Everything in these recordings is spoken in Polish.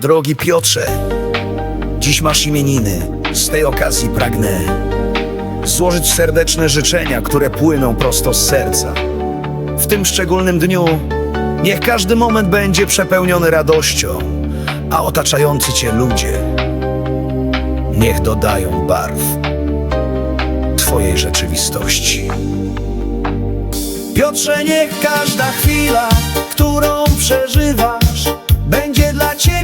Drogi Piotrze, dziś masz imieniny. Z tej okazji pragnę złożyć serdeczne życzenia, które płyną prosto z serca. W tym szczególnym dniu niech każdy moment będzie przepełniony radością, a otaczający cię ludzie niech dodają barw twojej rzeczywistości. Piotrze, niech każda chwila, którą przeżywasz, będzie dla ciebie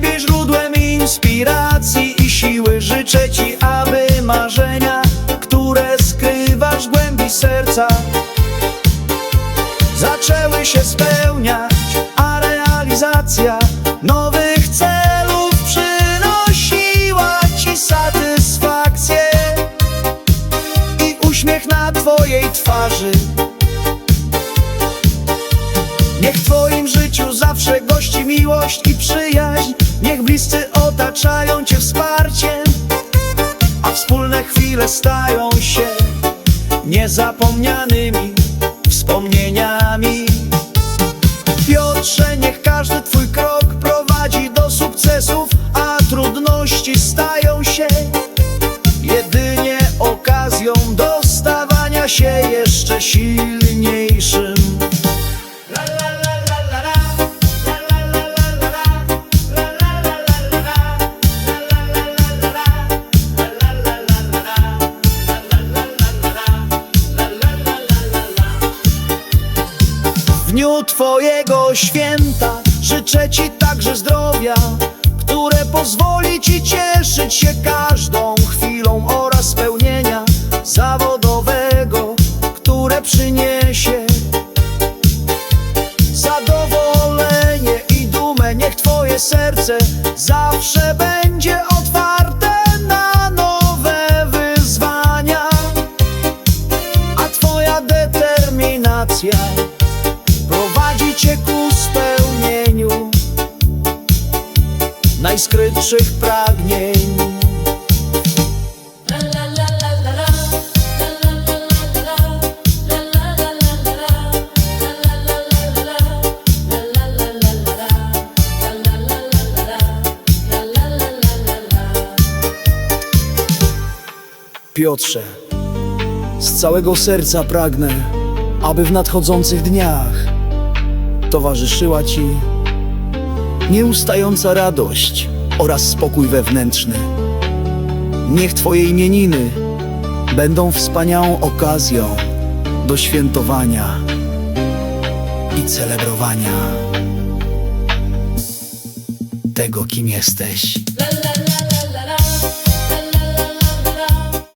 inspiracji i siły. Życzę ci, aby marzenia, które skrywasz w głębi serca, zaczęły się spełniać, a realizacja nowych celów przynosiła ci satysfakcję i uśmiech na twojej twarzy. Niech w Twoim życiu zawsze gości miłość i przyjaźń. Niech bliscy otaczają Cię wsparciem, a wspólne chwile stają się niezapomnianymi wspomnieniami. Piotrze, niech każdy Twój krok prowadzi do sukcesów, a trudności stają się jedynie okazją do stawania się jeszcze silniejszym. Dniu Twojego święta życzę Ci także zdrowia, które pozwoli Ci cieszyć się każdą chwilą oraz spełnienia zawodowego, które przyniesie zadowolenie i dumę. Niech Twoje serce zawsze będzie otwarte na nowe wyzwania, a Twoja determinacja cię ku spełnieniu najskrytszych pragnień. Piotrze, z całego serca pragnę, aby w nadchodzących dniach towarzyszyła Ci nieustająca radość oraz spokój wewnętrzny. Niech Twoje imieniny będą wspaniałą okazją do świętowania i celebrowania tego, kim jesteś.